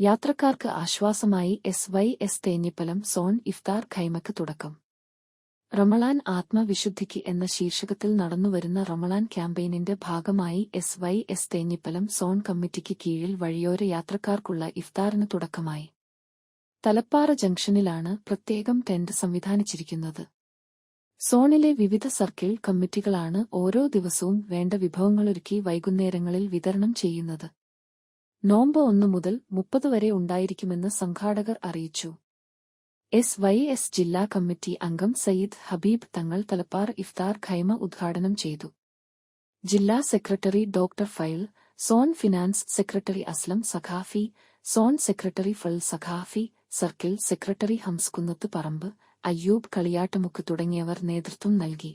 യാത്രക്കാർക്ക് ആശ്വാസമായി S Y S Thenhipalam zone ഇഫ്താർ ഖൈമക്ക് തുടക്കം. റമളാൻ ആത്മവിശുദ്ധിക്ക് എന്ന ശീർഷകത്തിൽ നടന്നുവരുന്ന റമളാൻ ക്യാമ്പയിനിന്റെ ഭാഗമായി S Y S Thenhipalam zone കമ്മിറ്റിക്ക് കീഴിൽ വഴിയോര യാത്രക്കാർക്കുള്ള ഇഫ്താറിന് തുടക്കമായി. തലപ്പാറ ജംഗ്ഷനിലാണ് പ്രത്യേകം ടെന്റ് സംവിധാനിച്ചിരിക്കുന്നത്. സോണിലെ വിവിധ സർക്കിൾ കമ്മിറ്റികളാണ് ഓരോ ദിവസവും വേണ്ട വിഭവങ്ങളൊരുക്കി വൈകുന്നേരങ്ങളിൽ വിതരണം ചെയ്യുന്നത്. നോമ്പ് ഒന്നു മുതൽ മുപ്പത് വരെ ഉണ്ടായിരിക്കുമെന്ന് സംഘാടകർ അറിയിച്ചു. എസ് വൈ എസ് ജില്ലാ കമ്മിറ്റി അംഗം സയ്യിദ് ഹബീബ് തങ്ങൾ തലപ്പാർ ഇഫ്താർ ഖൈമ ഉദ്ഘാടനം ചെയ്തു. ജില്ലാ secretary doctor file zone finance secretary Aslam Saqafi zone secretary ഫൽ സഖാഫി സർക്കിൾ സെക്രട്ടറി ഹംസ്കുന്നത്ത് പറമ്പ് അയ്യൂബ് കളിയാട്ടുമുക്ക് തുടങ്ങിയവർ നേതൃത്വം നൽകി.